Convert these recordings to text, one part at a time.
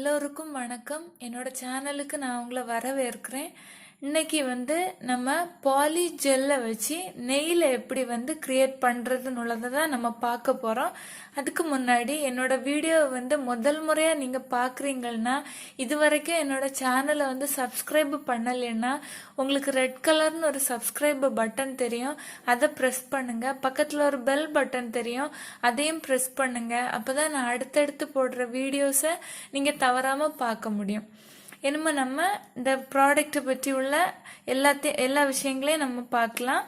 எல்லோருக்கும் வணக்கம். என்னோட சேனலுக்கு நான் உங்களை வரவேற்கிறேன். இன்னைக்கு வந்து நம்ம பாலி ஜெல்லை வச்சு நெய்ல எப்படி வந்து கிரியேட் பண்ணுறதுன்னு உள்ளதை தான் நம்ம பார்க்க போகிறோம் அதுக்கு முன்னாடி என்னோட வீடியோவை வந்து முதல் முறையாக நீங்கள் பார்க்குறீங்கன்னா இது வரைக்கும் என்னோட சேனலை வந்து சப்ஸ்கிரைப் பண்ணலைன்னா உங்களுக்கு ரெட் கலர்னு ஒரு சப்ஸ்கிரைப் பட்டன் தெரியும். அதை ப்ரெஸ் பண்ணுங்கள் பக்கத்தில் ஒரு பெல் பட்டன் தெரியும். அதையும் ப்ரெஸ் பண்ணுங்கள் அப்போ தான் நான் அடுத்தடுத்து போடுற வீடியோஸை நீங்கள் தவறாமல் பார்க்க முடியும். என்னமோ நம்ம இந்த ப்ராடக்ட்டை பற்றி உள்ள எல்லாத்தையும் எல்லா விஷயங்களையும் நம்ம பார்க்கலாம்.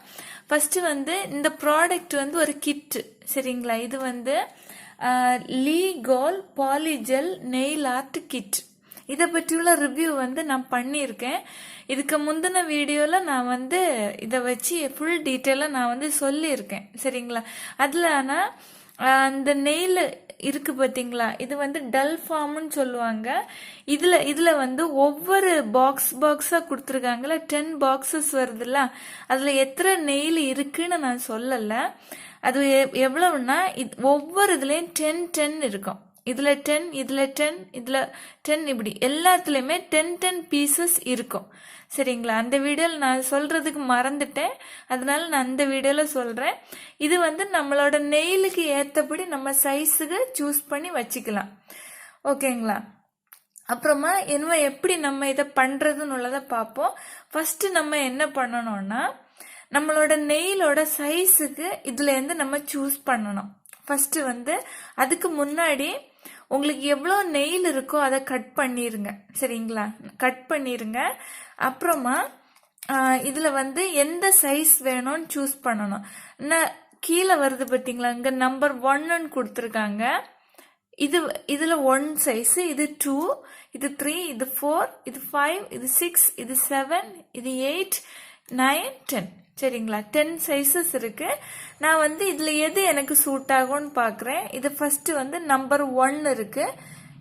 ஃபஸ்ட்டு வந்து இந்த ப்ராடக்ட் வந்து ஒரு கிட்டு சரிங்களா? இது வந்து லீகோல் பாலிஜெல் நெயில் ஆர்ட் கிட் இதை பற்றியுள்ள ரிவ்யூ வந்து நான் பண்ணியிருக்கேன். இதுக்கு முந்தின வீடியோவில் நான் வந்து இதை வச்சு ஃபுல் டீட்டெயிலாக நான் வந்து சொல்லியிருக்கேன் சரிங்களா? அதில் ஆனால் அந்த நெயில் இருக்கு பார்த்தீங்களா இது வந்து டல் ஃபார்ம்னு சொல்லுவாங்க. இதில் இதில் வந்து ஒவ்வொரு பாக்ஸ் பாக்ஸாக கொடுத்துருக்காங்கள டென் பாக்ஸஸ் வருதுல்ல? அதில் எத்தனை நெயில் இருக்குன்னு நான் சொல்லலை. அது எ- எவ்வளவுன்னா இது ஒவ்வொரு இதுலேயும் டென் டென் இருக்கும். இதில் டென் இதில் டென் இதில் டென் இப்படி. எல்லாத்துலேயுமே டென் டென் பீசஸ் இருக்கும். சரிங்களா? அந்த வீடியோவில் நான் சொல்கிறதுக்கு மறந்துட்டேன். அதனால் நான் அந்த வீடியோவில் சொல்கிறேன் இது வந்து நம்மளோட நெயிலுக்கு ஏற்றபடி நம்ம சைஸுக்கு சூஸ் பண்ணி வச்சுக்கலாம். ஓகேங்களா? அப்புறமா என்ன எப்படி நம்ம இதை பண்ணுறதுன்னு உள்ளதை பார்ப்போம். ஃபஸ்ட்டு நம்ம என்ன பண்ணணும்னா நம்மளோட நெயிலோட சைஸுக்கு இதுலேருந்து நம்ம சூஸ் பண்ணணும். ஃபஸ்ட்டு வந்து அதுக்கு முன்னாடி உங்களுக்கு எவ்வளோ நெயில் இருக்கோ அதை கட் பண்ணிடுங்க சரிங்களா? கட் பண்ணிடுங்க அப்புறமா இதில் வந்து எந்த சைஸ் வேணும்னு சூஸ் பண்ணணும். நான் கீழே வருது பார்த்தீங்களா? இங்கே நம்பர் ஒன்னுன்னு கொடுத்துருக்காங்க. இது இதில் ஒன் சைஸ் இது டூ இது த்ரீ இது ஃபோர் இது ஃபைவ் இது சிக்ஸ் இது செவன் இது எயிட் நைன் டென் சரிங்களா? டென் சைஸஸ் இருக்குது நான் வந்து இதில் எது எனக்கு சூட் ஆகும்னு பார்க்குறேன் இது ஃபஸ்ட்டு வந்து நம்பர் ஒன் இருக்குது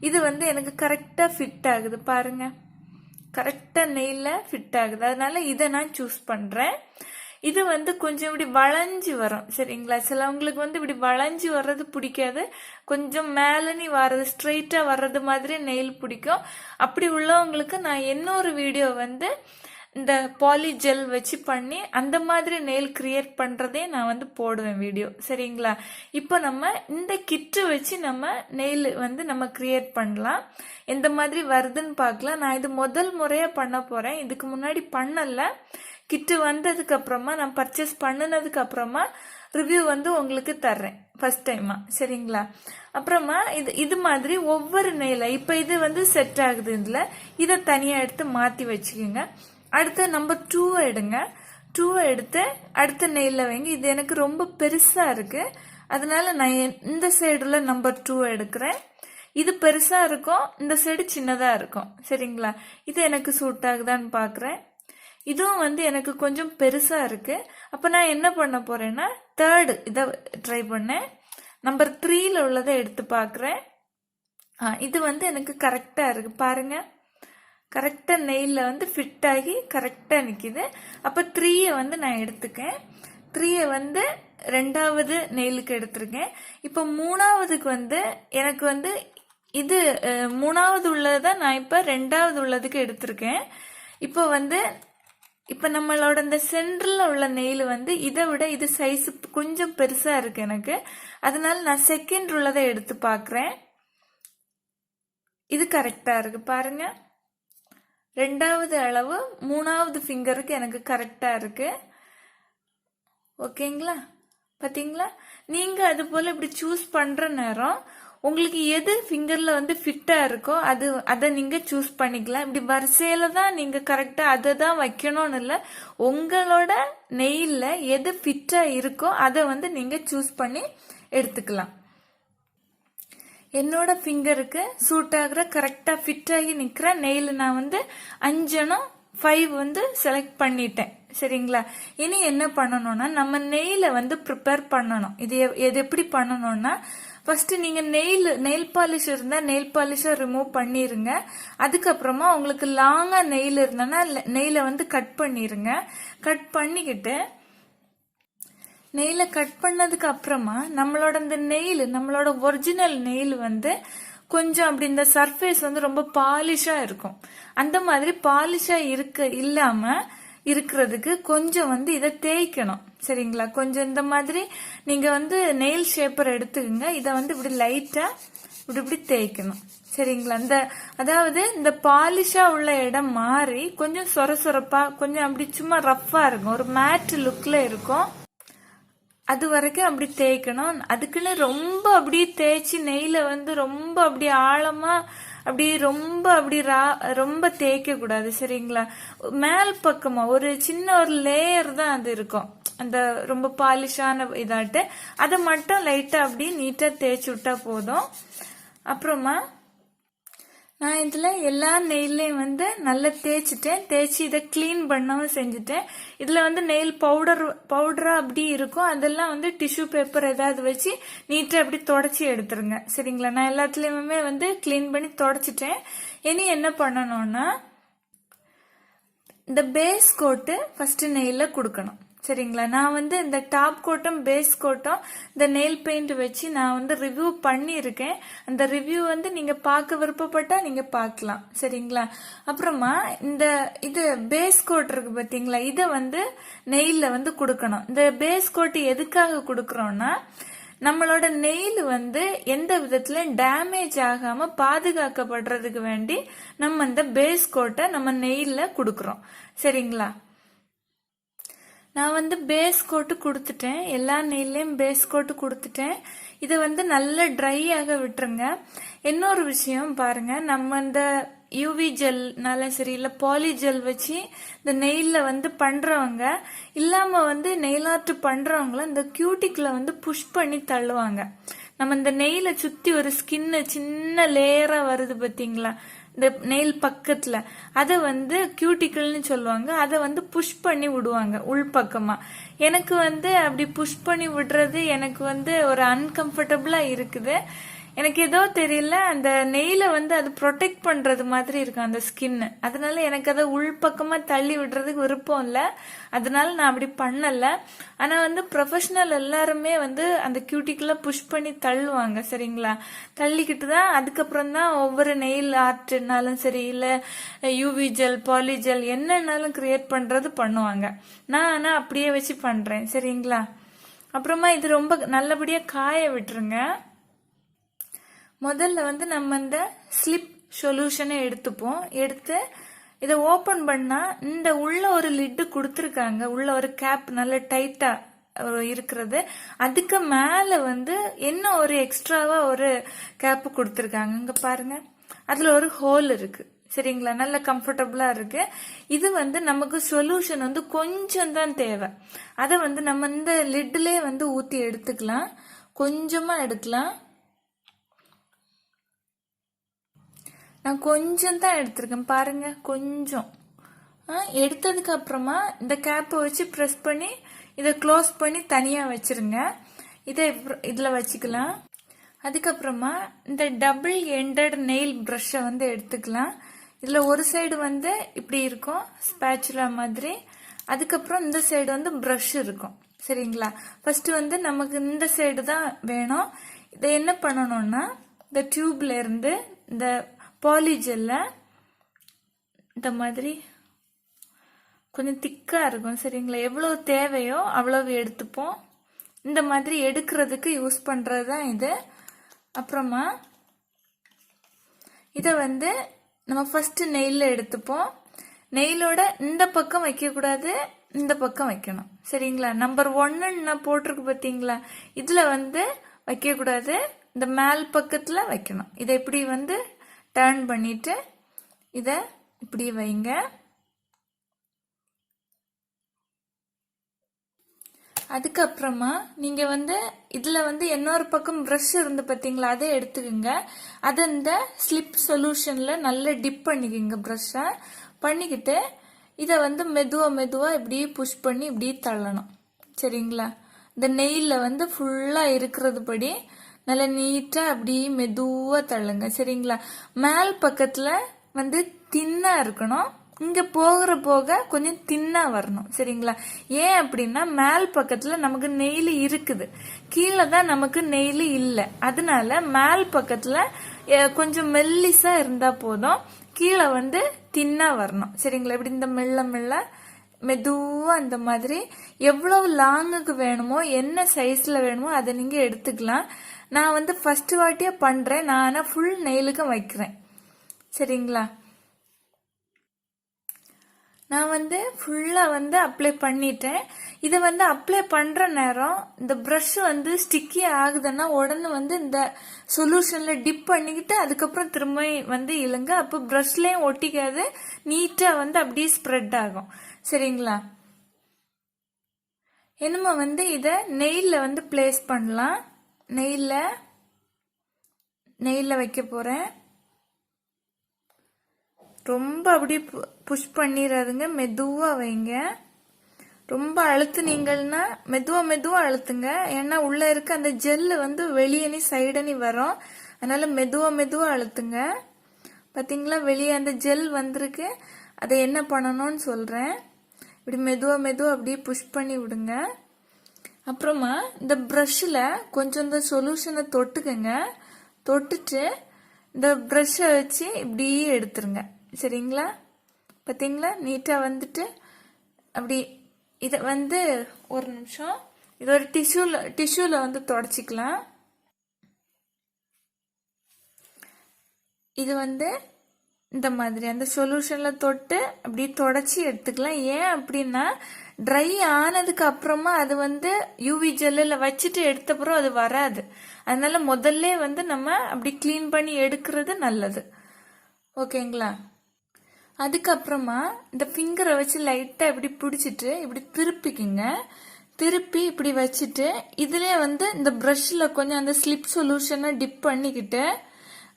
இது வந்து எனக்கு கரெக்டாக ஃபிட் ஆகுது. பாருங்க. கரெக்டாக நெயில ஃபிட் ஆகுது. அதனால் இதை நான் சூஸ் பண்ணுறேன் இது வந்து கொஞ்சம் இப்படி வளைஞ்சு வரும். சரிங்களா? சிலவங்களுக்கு வந்து இப்படி வளைஞ்சு வர்றது பிடிக்காது. கொஞ்சம் மேலனி வர்றது ஸ்ட்ரெயிட்டாக வர்றது மாதிரி நெயில் பிடிக்கும். அப்படி உள்ளவங்களுக்கு நான் இன்னொரு வீடியோ வந்து இந்த பாலி ஜெல் வச்சு பண்ணி அந்த மாதிரி நெயில் கிரியேட் பண்ணுறதே நான் வந்து போடுவேன் வீடியோ சரிங்களா? இப்போ நம்ம இந்த கிட்டு வச்சு நம்ம நெயில் வந்து நம்ம கிரியேட் பண்ணலாம். எந்த மாதிரி வருதுன்னு பார்க்கலாம். நான் இது முதல் முறையாக பண்ண போகிறேன் இதுக்கு முன்னாடி பண்ணலை. கிட்டு வந்ததுக்கு அப்புறமா நான் பர்ச்சேஸ் பண்ணினதுக்கு அப்புறமா ரிவ்யூ வந்து உங்களுக்கு தர்றேன். ஃபர்ஸ்ட் டைமா சரிங்களா? அப்புறமா இது இது மாதிரி ஒவ்வொரு நெயில இப்போ இது வந்து செட் ஆகுது இதில். இதை தனியாக எடுத்து மாற்றி வச்சுக்கோங்க. அடுத்து நம்பர் டூவை எடுங்க. டூவை எடுத்து அடுத்த நெயிலில் வைங்க. இது எனக்கு ரொம்ப பெருசாக இருக்குது அதனால நான் இந்த சைடில் நம்பர் டூ எடுக்கிறேன். இது பெருசாக இருக்கும் இந்த சைடு சின்னதாக இருக்கும். சரிங்களா? இது எனக்கு சூட் ஆகுதான்னு பார்க்குறேன் இதுவும் வந்து எனக்கு கொஞ்சம் பெருசாக இருக்குது அப்போ நான் என்ன பண்ண போகிறேன்னா தேர்டு இதை ட்ரை பண்ணேன். நம்பர் த்ரீயில் உள்ளதை எடுத்து பார்க்குறேன் இது வந்து எனக்கு கரெக்டாக இருக்குது பாருங்கள் கரெக்டாக நெயிலில் வந்து ஃபிட் ஆகி கரெக்டாக நிற்கிது அப்போ த்ரீயை வந்து நான் எடுத்துக்கேன். த்ரீயை வந்து ரெண்டாவது நெயிலுக்கு எடுத்திருக்கேன். இப்போ மூணாவதுக்கு வந்து எனக்கு வந்து இது மூணாவது உள்ளதை நான் இப்போ ரெண்டாவது உள்ளதுக்கு எடுத்திருக்கேன். இப்போ வந்து இப்போ நம்மளோட இந்த சென்டரில் உள்ள நெயில் வந்து இதை விட இது சைஸ் கொஞ்சம் பெருசாக இருக்குது எனக்கு. அதனால நான் செகண்ட் உள்ளதை எடுத்து பார்க்குறேன். இது கரெக்டாக இருக்குது பாருங்கள் ரெண்டாவது அளவு மூணாவது ஃபிங்கருக்கு எனக்கு கரெக்டாக இருக்குது ஓகேங்களா? பார்த்தீங்களா நீங்கள் அது போல் இப்படி சூஸ் பண்ணுற நேரம் உங்களுக்கு எது ஃபிங்கரில் வந்து ஃபிட்டாக இருக்கோ அது அதை நீங்கள் சூஸ் பண்ணிக்கலாம். இப்படி வரிசையில் தான் நீங்கள் கரெக்டாக அதை தான் வைக்கணும்னு இல்லை உங்களோட நெயில்ல எது ஃபிட்டாக இருக்கோ அதை வந்து நீங்கள் சூஸ் பண்ணி எடுத்துக்கலாம். என்னோட ஃபிங்கருக்கு சூட் ஆகிற கரெக்டாக ஃபிட் ஆகி நிற்கிற நெயில் நான் வந்து அஞ்சனும் ஃபைவ் வந்து செலக்ட் பண்ணிட்டேன். சரிங்களா? இனி என்ன பண்ணணும்னா நம்ம நெயிலை வந்து ப்ரிப்பேர் பண்ணணும். இது எது இது எப்படி பண்ணணும்னா ஃபர்ஸ்ட் நீங்க நெயில் நெயில் பாலிஷ் இருந்தா நெயில் பாலிஷை ரிமூவ் பண்ணிருங்க. அதுக்கப்புறமா உங்களுக்கு லாங்கா நெயில் இருந்தனா நெயில வந்து கட் பண்ணிருங்க. கட் பண்ணிக்கிட்டு நெயிலை கட் பண்ணதுக்கு அப்புறமா நம்மளோட இந்த நெயில் நம்மளோட ஒரிஜினல் நெயில் வந்து கொஞ்சம் அப்படி இந்த சர்ஃபேஸ் வந்து ரொம்ப பாலிஷாக இருக்கும். அந்த மாதிரி பாலிஷாக இருக்க இல்லாமல் இருக்கிறதுக்கு கொஞ்சம் வந்து இதை தேய்க்கணும். சரிங்களா? கொஞ்சம் இந்த மாதிரி நீங்கள் வந்து நெயில் ஷேப்பர் எடுத்துக்கோங்க. இதை வந்து இப்படி லைட்டாக இப்படி இப்படி தேய்க்கணும். சரிங்களா? இந்த அதாவது இந்த பாலிஷா உள்ள இடம் மாறி கொஞ்சம் சொர சொரப்பா கொஞ்சம் அப்படி சும்மா ரஃப்பா இருக்கும். ஒரு மேட் லுக்ல இருக்கும். அது வரைக்கும் அப்படி தேய்க்கணும். அதுக்குன்னு ரொம்ப அப்படியே தேய்ச்சி நெய்யில் வந்து ரொம்ப அப்படி ஆழமாக அப்படி ரொம்ப அப்படி ரா- ரொம்ப தேய்க்க கூடாது சரிங்களா? மேல் பக்கமா ஒரு சின்ன ஒரு லேயர் தான் அது இருக்கும். அந்த ரொம்ப பாலிஷான இதாட்டு. அதை மட்டும் லைட்டா அப்படி நீட்டா தேய்ச்சி விட்டா போதும். அப்புறமா நான் இதில் எல்லா நெயிலையும் வந்து நல்லா தேய்ச்சிட்டேன். தேய்ச்சி இதை க்ளீன் பண்ணவும் செஞ்சுட்டேன். இதில் வந்து நெயில் பவுடர் பவுடராக அப்படி இருக்கும். அதெல்லாம் வந்து டிஷ்யூ பேப்பர் ஏதாவது வச்சு நீட்டாக அப்படி தொடச்சி எடுத்துருங்க. சரிங்களா? நான் எல்லாத்துலேயுமே வந்து க்ளீன் பண்ணி தொடச்சிட்டேன். இனி என்ன பண்ணணும்னா இந்த பேஸ் கோட்டு ஃபஸ்ட்டு நெயிலில் கொடுக்கணும். சரிங்களா? நான் வந்து இந்த டாப் கோட்டும் பேஸ் கோட்டும் இந்த நெயில் பெயிண்ட் வச்சு நான் வந்து ரிவ்யூ பண்ணியிருக்கேன். அந்த ரிவ்யூ வந்து நீங்கள் பார்க்க விருப்பப்பட்டால் நீங்கள் பார்க்கலாம். சரிங்களா? அப்புறமா இந்த இது பேஸ் கோட் இருக்கு பார்த்தீங்களா இதை வந்து நெயிலில் வந்து கொடுக்கணும். இந்த பேஸ் கோட்டு எதுக்காக கொடுக்குறோன்னா நம்மளோட நெயில் வந்து எந்த விதத்திலும் டேமேஜ் ஆகாம பாதுகாக்கப்படுறதுக்கு வேண்டி நம்ம இந்த பேஸ் கோட்டை நம்ம நெயில்ல கொடுக்குறோம். சரிங்களா? நான் வந்து பேஸ் கோட்டு கொடுத்துட்டேன். எல்லா நெய்லையும் பேஸ் கோட்டு கொடுத்துட்டேன். இதை வந்து நல்லா ட்ரை ஆக விட்டுருங்க. இன்னொரு விஷயம் பாருங்க. நம்ம இந்த யூவி ஜெல்னாலும் சரி இல்லை பாலி ஜெல் வச்சு இந்த நெயில்ல வந்து பண்றவங்க இல்லாம வந்து நெயில் ஆர்ட் பண்றவங்கள இந்த கியூட்டிக்ல வந்து புஷ் பண்ணி தள்ளுவாங்க. நம்ம இந்த நெயில சுத்தி ஒரு ஸ்கின்னு சின்ன லேயரா வருது பாத்தீங்களா? இந்த நெயில் பக்கத்துல. அதை வந்து கியூட்டிக்கல்னு சொல்லுவாங்க. அதை வந்து புஷ் பண்ணி விடுவாங்க உள்பக்கமா எனக்கு வந்து அப்படி புஷ் பண்ணி விடுறது எனக்கு வந்து ஒரு அன்கம்ஃபர்டபுளா இருக்குது. எனக்கு ஏதோ தெரியல அந்த நெயில வந்து அது ப்ரொடெக்ட் பண்றது மாதிரி இருக்கும் அந்த ஸ்கின் அதனால எனக்கு அதை உள்பக்கமா தள்ளி விடுறதுக்கு விருப்பம் இல்லை. அதனால நான் அப்படி பண்ணல. ஆனா வந்து ப்ரொஃபஷனல் எல்லாருமே வந்து அந்த கியூட்டிக்குள்ள புஷ் பண்ணி தள்ளுவாங்க சரிங்களா? தள்ளிக்கிட்டு தான் அதுக்கப்புறம் தான் ஒவ்வொரு நெயில் ஆர்ட்னாலும் சரி இல்ல யூவி ஜெல் பாலி ஜெல் என்னன்னாலும் கிரியேட் பண்றது பண்ணுவாங்க. நான் ஆனா அப்படியே வச்சு பண்றேன் சரிங்களா? அப்புறமா இது ரொம்ப நல்லபடியா காய விட்டுருங்க. முதல்ல வந்து நம்ம இந்த ஸ்லிப் சொல்யூஷனை எடுத்துப்போம். எடுத்து இதை ஓப்பன் பண்ணால் இந்த உள்ள ஒரு லிட்டு கொடுத்துருக்காங்க. உள்ள ஒரு கேப் நல்ல டைட்டாக இருக்கிறது. அதுக்கு மேல வந்து என்ன ஒரு எக்ஸ்ட்ராவா ஒரு கேப் கொடுத்துருக்காங்க? இங்க பாருங்க. அதுல ஒரு ஹோல் இருக்கு. சரிங்களா? நல்ல கம்ஃபர்டபுளா இருக்கு. இது வந்து நமக்கு சொல்யூஷன் வந்து கொஞ்சம் தான் தேவை. அதை வந்து நம்ம இந்த லிட்லேயே வந்து ஊத்தி எடுத்துக்கலாம். கொஞ்சமா எடுக்கலாம். நான் கொஞ்சம் தான் எடுத்திருக்கேன். பாருங்க கொஞ்சம். எடுத்ததுக்கு அப்புறமா இந்த கேப்பை வச்சு ப்ரெஸ் பண்ணி இதை க்ளோஸ் பண்ணி தனியாக வச்சுருங்க. இதை இதில் வச்சுக்கலாம். அதுக்கப்புறமா இந்த டபுள் எண்டட் நெயில் ப்ரஷ்ஷை வந்து எடுத்துக்கலாம். இதில் ஒரு சைடு வந்து இப்படி இருக்கும் ஸ்பேச்சுலா மாதிரி. அதுக்கப்புறம் இந்த சைடு வந்து ப்ரஷ் இருக்கும். சரிங்களா? ஃபஸ்ட்டு வந்து நமக்கு இந்த சைடு தான் வேணும். இதை என்ன பண்ணணும்னா இந்த டியூப்ல இருந்து இந்த பாலிஜெல்ல இந்த மாதிரி கொஞ்சம் திக்காக இருக்கும். சரிங்களா? எவ்வளோ தேவையோ அவ்வளவு எடுத்துப்போம். இந்த மாதிரி எடுக்கிறதுக்கு யூஸ் பண்ணுறது தான் இது. அப்புறமா இதை வந்து நம்ம ஃபஸ்ட்டு நெய்யில் எடுத்துப்போம். நெய்லோட இந்த பக்கம் வைக்கக்கூடாது இந்த பக்கம் வைக்கணும். சரிங்களா? நம்பர் ஒன்னு நான் போட்டிருக்கு பார்த்தீங்களா? இதில் வந்து வைக்கக்கூடாது இந்த மேல் பக்கத்தில் வைக்கணும். இதை இப்படி வந்து டர்ன் பண்ணிவிட்டு இதை இப்படி வைங்க. அதுக்கப்புறமா நீங்கள் வந்து இதில் வந்து இன்னொரு பக்கம் ப்ரஷ் இருந்து பார்த்தீங்களா அதை எடுத்துக்கோங்க. அதை இந்த ஸ்லிப் சொல்யூஷனில் நல்லா டிப் பண்ணிக்கோங்க ப்ரஷ்ஷை பண்ணிக்கிட்டு இதை வந்து மெதுவாக மெதுவாக இப்படியே புஷ் பண்ணி இப்படியே தள்ளணும். சரிங்களா? இந்த நெய்யில் வந்து ஃபுல்லாக இருக்கிறது படி நல்லா நீட்டா அப்படியே மெதுவா தள்ளுங்க சரிங்களா? மேல் பக்கத்துல வந்து தின்னா இருக்கணும். இங்க போகிற போக கொஞ்சம் தின்னா வரணும் சரிங்களா? ஏன் அப்படின்னா மேல் பக்கத்துல நமக்கு நெயில் இருக்குது. கீழே தான் நமக்கு நெயில் இல்லை. அதனால மேல் பக்கத்துல கொஞ்சம் மெல்லிசா இருந்தா போதும். கீழே வந்து தின்னா வரணும் சரிங்களா? இப்படி இந்த மெல்ல மெல்ல மெதுவா அந்த மாதிரி எவ்வளவு லாங்குக்கு வேணுமோ என்ன சைஸ்ல வேணுமோ அதை நீங்க எடுத்துக்கலாம். நான் வந்து ஃபஸ்ட்டு வாட்டியே பண்ணுறேன் நான் ஆனால் ஃபுல் நெயிலுக்கும் வைக்கிறேன். சரிங்களா? நான் வந்து ஃபுல்லாக வந்து அப்ளை பண்ணிட்டேன். இதை வந்து அப்ளை பண்ணுற நேரம் இந்த ப்ரஷ் வந்து ஸ்டிக்கி ஆகுதுன்னா உடனே வந்து இந்த சொல்யூஷனில் டிப் பண்ணிக்கிட்டு அதுக்கப்புறம் திரும்ப வந்து இழுங்க. அப்போ ப்ரஷ்லேயும் ஒட்டிக்காது. நீட்டாக வந்து அப்படியே ஸ்ப்ரெட் ஆகும். சரிங்களா? என்னமோ வந்து இதை நெயிலில் வந்து பிளேஸ் பண்ணலாம். நெய்யில் நெய்யில் வைக்க போகிறேன் ரொம்ப அப்படி புஷ் பண்ணிடாதுங்க மெதுவாக வைங்க. ரொம்ப அழுத்துனீங்கன்னா மெதுவாக மெதுவாக அழுத்துங்க. ஏன்னா உள்ளே இருக்க அந்த ஜெல்லு வந்து வெளியனி சைடனி வரும். அதனால் மெதுவாக மெதுவாக அழுத்துங்க. பார்த்தீங்களா வெளியே அந்த ஜெல் வந்திருக்கு. அதை என்ன பண்ணணும்னு சொல்கிறேன் இப்படி மெதுவாக மெதுவாக அப்படியே புஷ் பண்ணி விடுங்க. அப்புறமா இந்த ப்ரஷ்ஷில் கொஞ்சம் இந்த சொல்யூஷனை தொட்டுக்கங்க. தொட்டுட்டு இந்த ப்ரஷ்ஷை வச்சு இப்படியே எடுத்துருங்க. சரிங்களா? பார்த்தீங்களா நீட்டாக வந்துட்டு அப்படி இதை வந்து ஒரு நிமிஷம். இது ஒரு டிஷ்யூவில் டிஷ்யூவில் வந்து தொடச்சிக்கலாம். இது வந்து இந்த மாதிரி அந்த சொல்யூஷனில் தொட்டு அப்படி தொடச்சி எடுத்துக்கலாம். ஏன் அப்படின்னா ட்ரை ஆனதுக்கு அப்புறமா அது வந்து யூவி ஜெல்லில் வச்சுட்டு எடுத்தப்புறம் அது வராது. அதனால முதல்ல வந்து நம்ம அப்படி க்ளீன் பண்ணி எடுக்கிறது நல்லது. ஓகேங்களா? அதுக்கப்புறமா இந்த ஃபிங்கரை வச்சு லைட்டாக இப்படி பிடிச்சிட்டு இப்படி திருப்பிக்குங்க. திருப்பி இப்படி வச்சுட்டு இதிலே வந்து இந்த ப்ரஷில் கொஞ்சம் அந்த ஸ்லிப் சொல்யூஷனை டிப் பண்ணிக்கிட்டு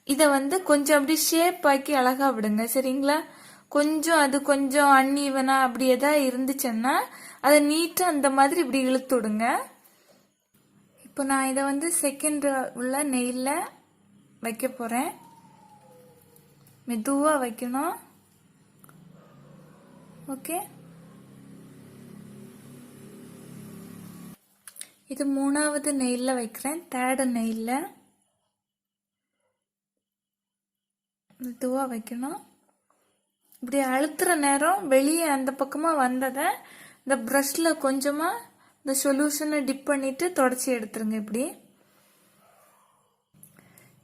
இதை வந்து கொஞ்சம் அப்படி ஷேப் ஆக்கி அழகா விடுங்க. சரிங்களா? கொஞ்சம் அது கொஞ்சம் அன்ஈவனா அப்படி எதாவது இருந்துச்சுன்னா அதை நீட்டாக அந்த மாதிரி இப்படி இழுத்து விடுங்க. இப்போ நான் இதை வந்து செகண்ட் உள்ள நெய்யில் வைக்க போகிறேன் மெதுவாக வைக்கணும். ஓகே இது மூணாவது நெயிலில் வைக்கிறேன். தேர்டு நெயிலில் மெதுவாக வைக்கணும். இப்படி அழுத்துற நேரம் வெளியே அந்த பக்கமாக வந்ததை இந்த ப்ரஷ்ல கொஞ்சமாக இந்த சொல்யூஷனை டிப் பண்ணிட்டு தொடச்சி எடுத்துருங்க இப்படி.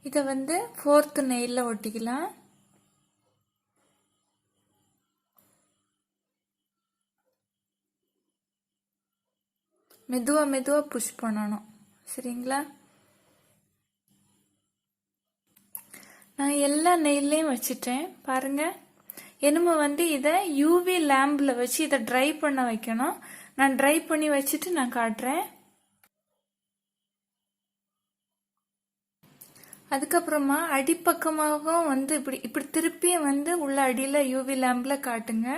இதை வந்து ஃபோர்த்து நெயிலில் ஒட்டிக்கலாம். மெதுவாக மெதுவாக புஷ் பண்ணணும். சரிங்களா? நான் எல்லா நெயிலையும் வச்சுட்டேன். பாருங்கள் என்னமோ வந்து இதை யூவி லேம்பில் வச்சு இதை ட்ரை பண்ண வைக்கணும். நான் ட்ரை பண்ணி வச்சுட்டு நான் காட்டுறேன். அதுக்கப்புறமா அடிப்பக்கமாகவும் வந்து இப்படி இப்படி திருப்பியும் வந்து உள்ள அடியில் யூவி லேம்பில் காட்டுங்க.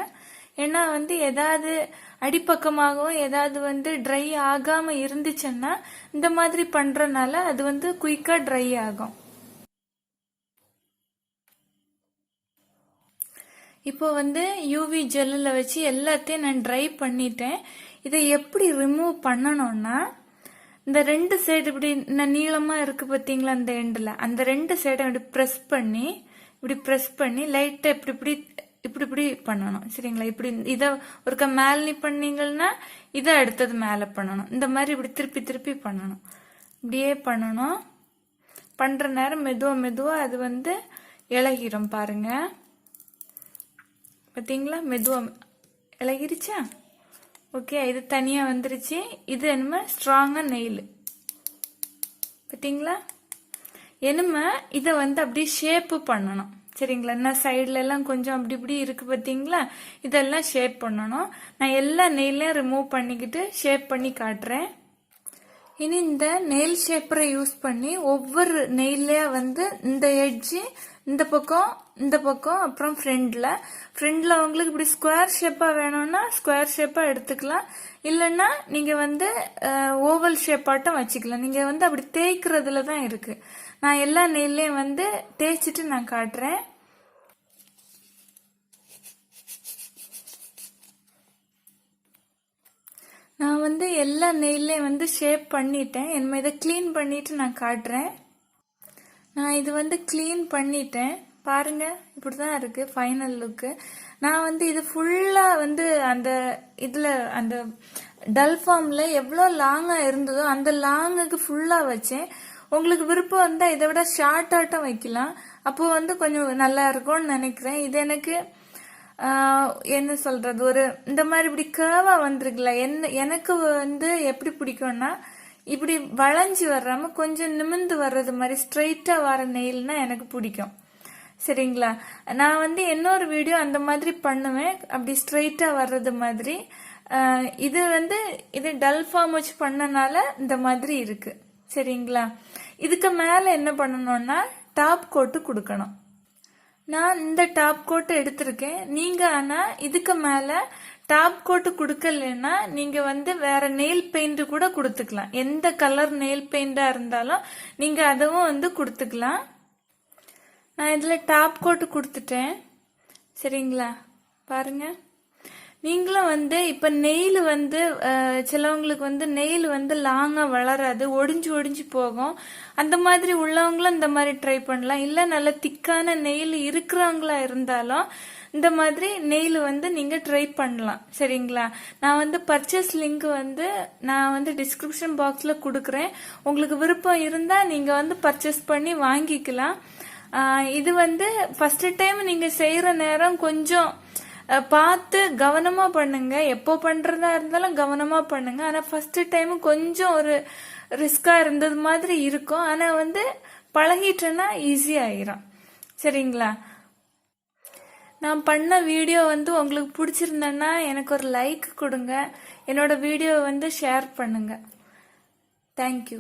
ஏன்னா வந்து ஏதாவது அடிப்பக்கமாகவும் ஏதாவது வந்து ட்ரை ஆகாமல் இருந்துச்சுன்னா இந்த மாதிரி பண்ணுறனால அது வந்து குயிக்காக ட்ரை ஆகும். இப்போ வந்து யூவி ஜெல்லில் வச்சு எல்லாத்தையும் நான் ட்ரை பண்ணிட்டேன். இதை எப்படி ரிமூவ் பண்ணணும்னா இந்த ரெண்டு சைடு இப்படி இந்த நீளமாக இருக்கு பார்த்தீங்களா அந்த எண்டில் அந்த ரெண்டு சைடை இப்படி ப்ரெஸ் பண்ணி இப்படி ப்ரெஸ் பண்ணி லைட்டாக இப்படி இப்படி இப்படி இப்படி பண்ணணும். சரிங்களா? இப்படி இதை ஒருக்க மேலே பண்ணீங்கன்னா இதை அடுத்தது மேலே பண்ணணும். இந்த மாதிரி இப்படி திருப்பி திருப்பி பண்ணணும். இப்படியே பண்ணணும். பண்ணுற நேரம் மெதுவாக மெதுவாக அது வந்து இலகிரும் பாருங்கள் பார்த்தீங்களா மெதுவாக இலகிருச்சா? ஓகே இது தனியாக வந்துருச்சு. இது என்னமோ ஸ்ட்ராங்காக நெயில் பார்த்தீங்களா என்னமோ இதை வந்து அப்படியே ஷேப்பு பண்ணணும். சரிங்களா? என்ன சைட்ல எல்லாம் கொஞ்சம் அப்படி இப்படி இருக்குது பார்த்தீங்களா இதெல்லாம் ஷேப் பண்ணணும். நான் எல்லா நெயிலையும் ரிமூவ் பண்ணிக்கிட்டு ஷேப் பண்ணி காட்டுறேன். இனி இந்த நெயில் ஷேப்பரை யூஸ் பண்ணி ஒவ்வொரு நெயிலையா வந்து இந்த எட்ஜு இந்த பக்கம் இந்த பக்கம் அப்புறம் ஃப்ரெண்டில் ஃப்ரெண்டில் உங்களுக்கு இப்படி ஸ்கொயர் ஷேப்பாக வேணும்னா ஸ்கொயர் ஷேப்பாக எடுத்துக்கலாம். இல்லைன்னா நீங்கள் வந்து ஓவல் ஷேப்பாட்டம் வச்சுக்கலாம். நீங்கள் வந்து அப்படி தேய்க்கிறதுல தான் இருக்குது நான் எல்லா நெயிலையும் வந்து தேய்ச்சிட்டு நான் காட்டுறேன் நான் வந்து எல்லா நெயிலையும் வந்து ஷேப் பண்ணிட்டேன். என் இதை க்ளீன் பண்ணிட்டு நான் காட்டுறேன். நான் இது வந்து க்ளீன் பண்ணிட்டேன். பாருங்க இப்படி தான் இருக்கு ஃபைனல் லுக்கு நான் வந்து இது ஃபுல்லா வந்து அந்த இதுல அந்த டல் ஃபார்ம்ல எவ்வளோ லாங்கா இருந்ததோ அந்த லாங்குக்கு ஃபுல்லா வச்சேன். உங்களுக்கு விருப்பம் வந்தா இதை விட ஷார்ட் ஆட்டம் வைக்கலாம். அப்போ வந்து கொஞ்சம் நல்லா இருக்கும்னு நினைக்கிறேன். இது எனக்கு என்ன சொல்றது ஒரு இந்த மாதிரி இப்படி கேவா வந்திருக்குல்ல என்ன எனக்கு வந்து எப்படி பிடிக்கும்னா இப்படி வளைஞ்சு வர்றாம கொஞ்சம் நிமிந்து வர்றது மாதிரி ஸ்ட்ரைட்டா வர நெயில்னா எனக்கு பிடிக்கும். சரிங்களா? நான் வந்து இன்னொரு வீடியோ அந்த மாதிரி பண்ணுவேன். அப்படி ஸ்ட்ரைட்டா வர்றது மாதிரி. இது வந்து இது டல் ஃபார்ம் வச்சு பண்ணனால இந்த மாதிரி இருக்கு. சரிங்களா? இதுக்கு மேல என்ன பண்ணணும்னா டாப் கோட்டு கொடுக்கணும். நான் இந்த டாப் கோட் எடுத்திருக்கேன். நீங்கள் ஆனால் இதுக்கு மேலே டாப் கோட்டு கொடுக்கலன்னா நீங்கள் வந்து வேற நெயில் பெயிண்ட் கூட கொடுத்துக்கலாம். எந்த கலர் நெயில் பெயிண்டாக இருந்தாலும் நீங்கள் அதுவும் வந்து கொடுத்துக்கலாம். நான் இதில் டாப் கோட்டு கொடுத்துட்டேன். சரிங்களா? பாருங்கள் நீங்களும் வந்து இப்ப நெயில் வந்து சிலவங்களுக்கு வந்து நெயில் வந்து லாங்கா வளராது ஒடிஞ்சு ஒடிஞ்சு போகும். அந்த மாதிரி உள்ளவங்களும் இந்த மாதிரி ட்ரை பண்ணலாம். இல்ல நல்ல திக்கான நெயில் இருக்கிறவங்களா இருந்தாலும் இந்த மாதிரி நெயில் வந்து நீங்க ட்ரை பண்ணலாம். சரிங்களா? நான் வந்து பர்ச்சேஸ் லிங்க் வந்து நான் வந்து டிஸ்கிரிப்ஷன் பாக்ஸ்ல கொடுக்குறேன். உங்களுக்கு விருப்பம் இருந்தா நீங்க வந்து பர்ச்சேஸ் பண்ணி வாங்கிக்கலாம். இது வந்து ஃபர்ஸ்ட் டைம் நீங்க செய்யற நேரம் கொஞ்சம் பார்த்து கவனமாக பண்ணுங்க. எப்போ பண்ணுறதா இருந்தாலும் கவனமாக பண்ணுங்க. ஆனால் ஃபஸ்ட்டு டைம் கொஞ்சம் ஒரு ரிஸ்க்காக இருந்தது மாதிரி இருக்கும். ஆனால் வந்து பழகிட்டேன்னா ஈஸி ஆயிரும். சரிங்களா? நான் பண்ண வீடியோ வந்து உங்களுக்கு பிடிச்சிருந்தேன்னா எனக்கு ஒரு லைக் கொடுங்க. என்னோட வீடியோவை வந்து ஷேர் பண்ணுங்க. தேங்க்யூ